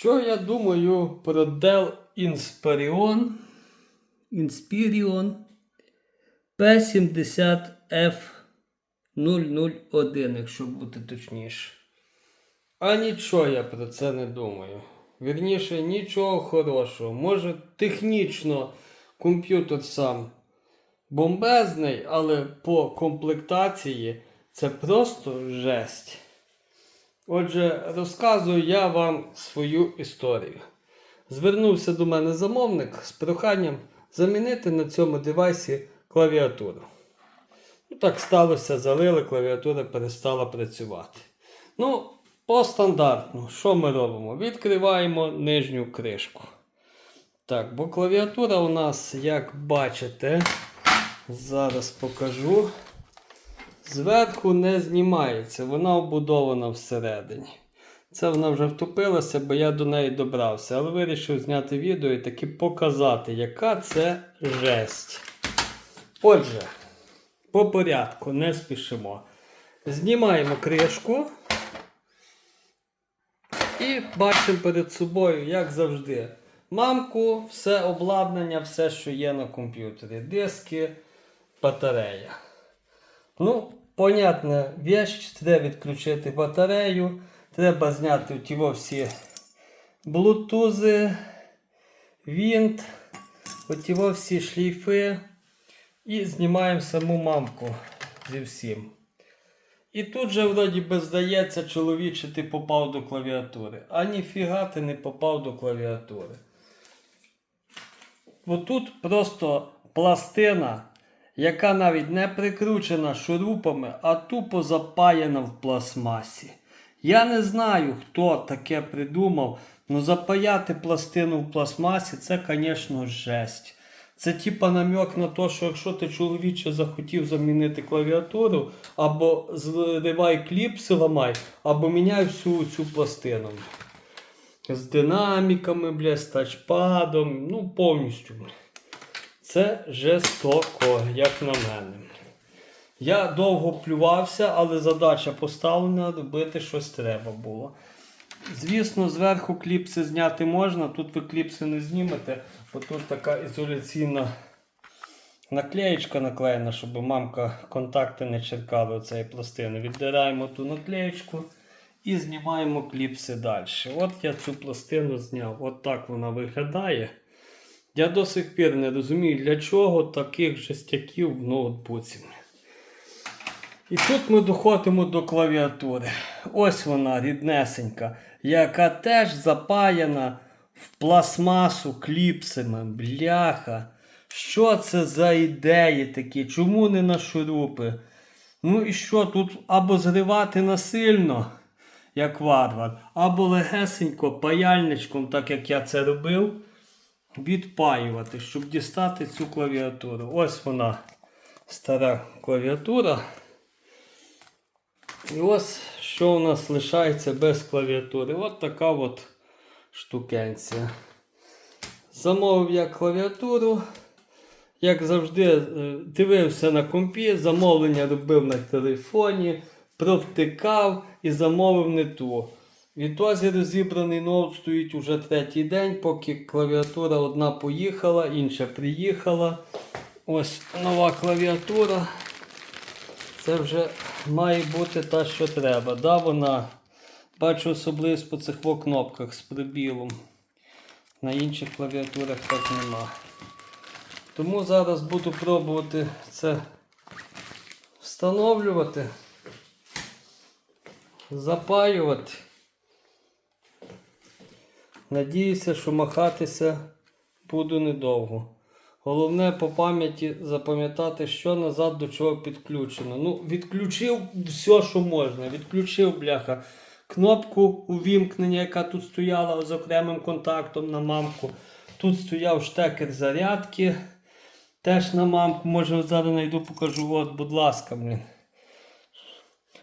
Що я думаю про Dell Inspiron Inspiron P70F001, якщо бути точніше. А нічого я про це не думаю. Вірніше, нічого хорошого. Може, технічно комп'ютер сам бомбезний, але по комплектації це просто жесть. Отже, розказую я вам свою історію. Звернувся до мене замовник з проханням замінити на цьому девайсі клавіатуру. Ну, так сталося, залили, клавіатура перестала працювати. Ну, по стандартну, що ми робимо? Відкриваємо нижню кришку. Так, бо клавіатура у нас, як бачите, зараз покажу. Зверху не знімається, вона вбудована всередині. Це вона вже втопилася, бо я до неї добрався. Але вирішив зняти відео і таки показати, яка це жесть. Отже, по порядку не спішимо. Знімаємо кришку. І бачимо перед собою, як завжди, мамку, все обладнання, все, що є на комп'ютері. Диски, батарея. Ну, понятна вещь, треба відключити батарею. Треба зняти ті всі блутузи, вінт, оті всі шлейфи. І знімаємо саму мамку зі всім. І тут же, вроді би, здається, чоловіче, ти попав до клавіатури. А ніфіга ти не попав до клавіатури. Бо тут просто пластина, яка навіть не прикручена шурупами, а тупо запаяна в пластмасі. Я не знаю, хто таке придумав, але запаяти пластину в пластмасі це, звісно, жесть. Це типа намек на те, що якщо ти чоловіче захотів замінити клавіатуру, або зривай кліпси ламай, або міняй всю цю пластину. З динаміками, бля, з тачпадом, ну повністю. Це жестоко, як на мене. Я довго плювався, але задача поставлена, робити щось треба було. Звісно, зверху кліпси зняти можна, тут ви кліпси не знімете, бо тут така ізоляційна наклеєчка наклеєна, щоб мамка контакти не черкали оцеї пластини. Віддираємо ту наклеєчку і знімаємо кліпси далі. От я цю пластину зняв. От так вона виглядає. Я до сих пір не розумію, для чого таких жестяків в ноутбуці. І тут ми доходимо до клавіатури. Ось вона, ріднесенька, яка теж запаяна в пластмасу кліпсами. Бляха. Що це за ідеї такі? Чому не на шурупи? Ну і що тут або зривати насильно, як варвар, або легесенько паяльничком, так як я це робив, відпаювати, щоб дістати цю клавіатуру. Ось вона, стара клавіатура. І ось що у нас лишається без клавіатури. От така от штукенція. Замовив я клавіатуру. Як завжди, е, дивився на компі, замовлення робив на телефоні, провтикав і замовив не ту. Відтоді розібраний ноут стоїть уже третій день, поки клавіатура одна поїхала, інша приїхала. Ось нова клавіатура. Це вже має бути та, що треба. Да, вона бачу особливість по цих кнопках з прибілом. На інших клавіатурах так нема. Тому зараз буду пробувати це встановлювати, запаювати. Надіюся, що махатися буду недовго. Головне по пам'яті запам'ятати, що назад до чого підключено. Ну, відключив все, що можна. Відключив, бляха, кнопку увімкнення, яка тут стояла з окремим контактом на мамку. Тут стояв штекер зарядки. Теж на мамку. Може зараз знайду, покажу. От, будь ласка, блін.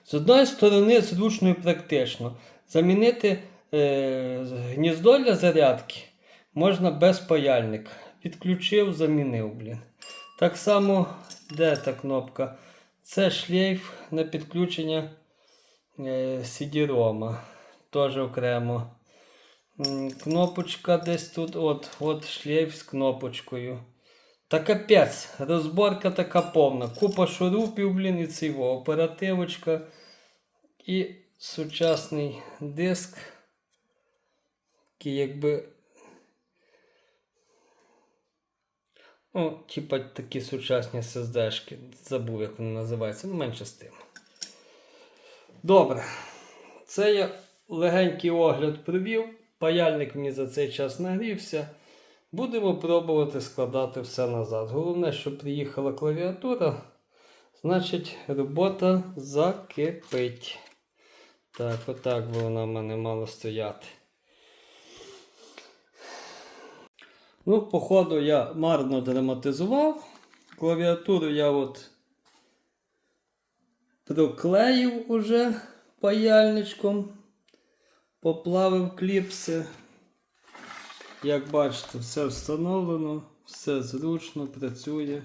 З одної сторони, зручно і практично. Замінити гніздо для зарядки можна без паяльника. Відключив, замінив, блін. Так само, де та кнопка? Це шлейф на підключення е, CD-ROM. Теж окремо. Кнопочка десь тут, от, от шлейф з кнопочкою. Та капець, розборка така повна. Купа шурупів, блін, і цього, оперативочка і сучасний диск. Який якби. Ну, типа такі сучасні SSD-шки. Забув, як вони називаються, ну менше з тим. Добре. Це я легенький огляд провів. Паяльник мені за цей час нагрівся. Будемо пробувати складати все назад. Головне, щоб приїхала клавіатура. Значить, робота закипить. Так, отак би вона в мене мала стояти. Ну, походу, я марно драматизував. Клавіатуру я от проклеїв уже паяльничком, поплавив кліпси. Як бачите, все встановлено, все зручно, працює.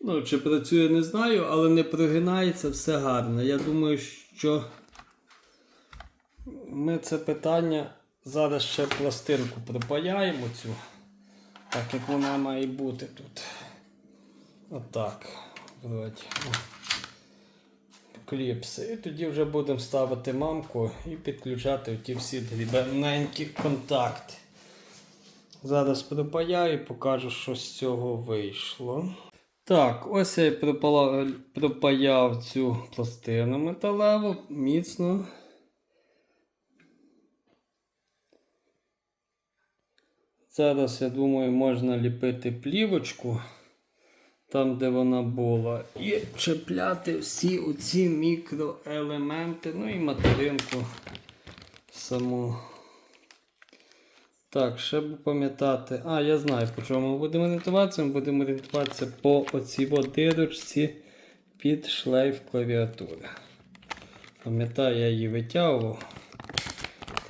Ну, чи працює, не знаю, але не прогинається, все гарно. Я думаю, що ми це питання зараз ще пластинку пропаяємо цю, так як вона має бути тут. Отак. Вроді. Кліпси. І тоді вже будемо ставити мамку і підключати ті всі дрібненькі контакти. Зараз пропаяю і покажу, що з цього вийшло. Так, ось я і пропаяв цю пластину металеву міцно. Зараз, я думаю, можна ліпити плівочку там, де вона була, і чіпляти всі оці мікроелементи, ну і материнку саму. Так, ще б пам'ятати. А, я знаю, по чому ми будемо орієнтуватися. Ми будемо орієнтуватися по оцій дирочці під шлейф клавіатури. Пам'ятаю, я її витягував.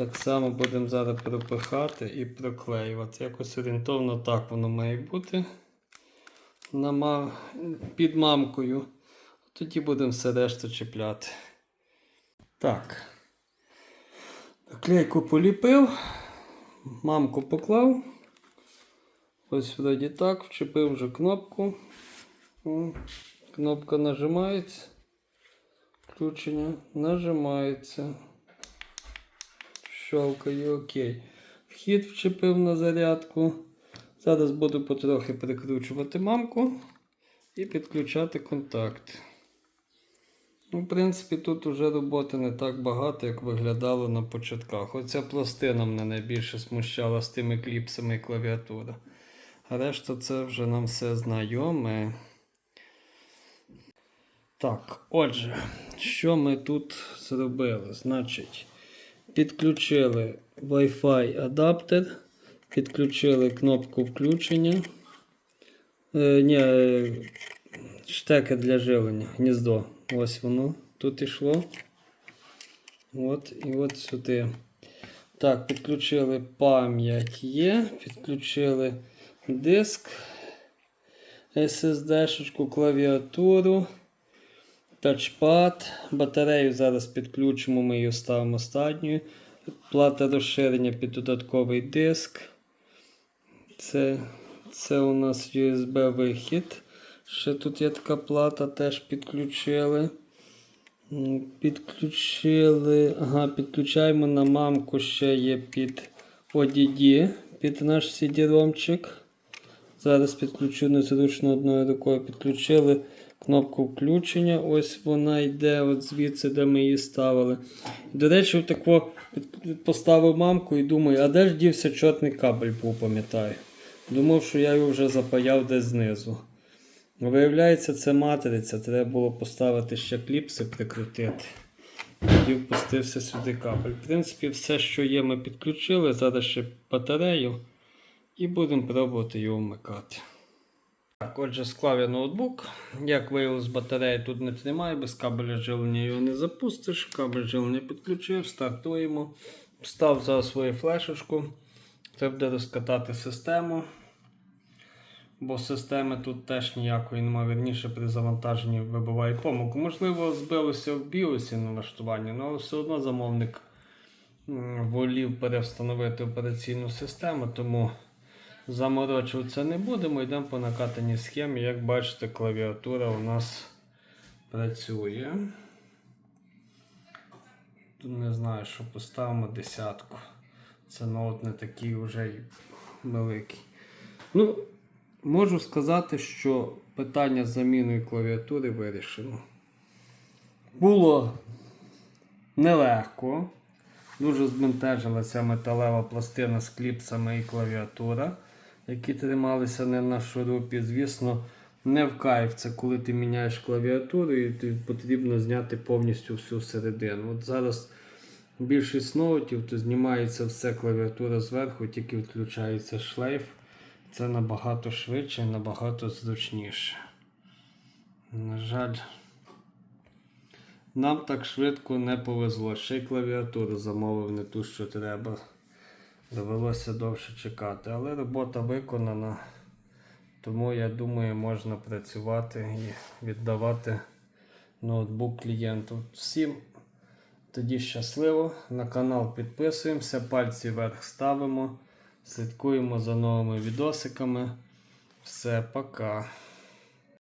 Так само будемо зараз пропихати і проклеювати. Якось орієнтовно так воно має бути під мамкою. Тоді будемо все решту чіпляти. Так. Клейку поліпив, мамку поклав. Ось вроді так, вчепив вже кнопку. Кнопка нажимається. Включення нажимається. Щелкає окей. Вхід вчепив на зарядку. Зараз буду потрохи прикручувати мамку і підключати контакт. Ну, в принципі, тут вже роботи не так багато, як виглядало на початках. Оця пластина мене найбільше смущала з тими кліпсами і клавіатура. А решта це вже нам все знайоме. Так, отже, що ми тут зробили? Значить, підключили Wi-Fi адаптер, підключили кнопку включення. Е, ні, е, штекер для живлення, гніздо. Ось воно тут ішло. От і от сюди. Так, підключили пам'ять є, підключили диск, SSD-шечку, клавіатуру, тачпад. Батарею зараз підключимо, ми її ставимо останньою. Плата розширення під додатковий диск. Це, це у нас USB-вихід. Ще тут є така плата, теж підключили. Підключили. Ага, підключаємо на мамку ще є під ODD, під наш CD-ромчик. Зараз підключу незручно одною рукою. Підключили кнопку включення. Ось вона йде от звідси, де ми її ставили. До речі, тако поставив мамку і думаю, а де ж дівся чорний кабель був, пам'ятаю. Думав, що я його вже запаяв десь знизу. Виявляється, це матриця. Треба було поставити ще кліпси, прикрутити. Тоді впустився сюди кабель. В принципі, все, що є, ми підключили. Зараз ще батарею. І будемо пробувати його вмикати. Так, отже, склав я ноутбук. Як виявилось, батареї тут не тримає, без кабеля живлення його не запустиш. Кабель живлення підключив, стартуємо. Встав за свою флешечку. Треба буде розкатати систему. Бо системи тут теж ніякої немає. Верніше при завантаженні вибиває помилку. Можливо, збилося в біосі налаштування, але все одно замовник волів перевстановити операційну систему, тому заморочуватися не будемо. Йдемо по накатаній схемі. Як бачите, клавіатура у нас працює. Тут не знаю, що поставимо десятку. Це ноут не такий вже великий. Ну, можу сказати, що питання з заміною клавіатури вирішено. Було нелегко. Дуже збентежила ця металева пластина з кліпсами і клавіатура, які трималися не на шурупі. Звісно, не в кайф це коли ти міняєш клавіатуру і тобі потрібно зняти повністю всю середину. От зараз більшість ноутів, то знімається все клавіатура зверху, тільки відключається шлейф. Це набагато швидше, набагато зручніше. На жаль, нам так швидко не повезло. Ще й клавіатуру замовив не ту, що треба. Довелося довше чекати. Але робота виконана. Тому я думаю, можна працювати і віддавати ноутбук клієнту. Всім тоді щасливо. На канал підписуємося, пальці вверх ставимо, слідкуємо за новими відосиками. Все, пока.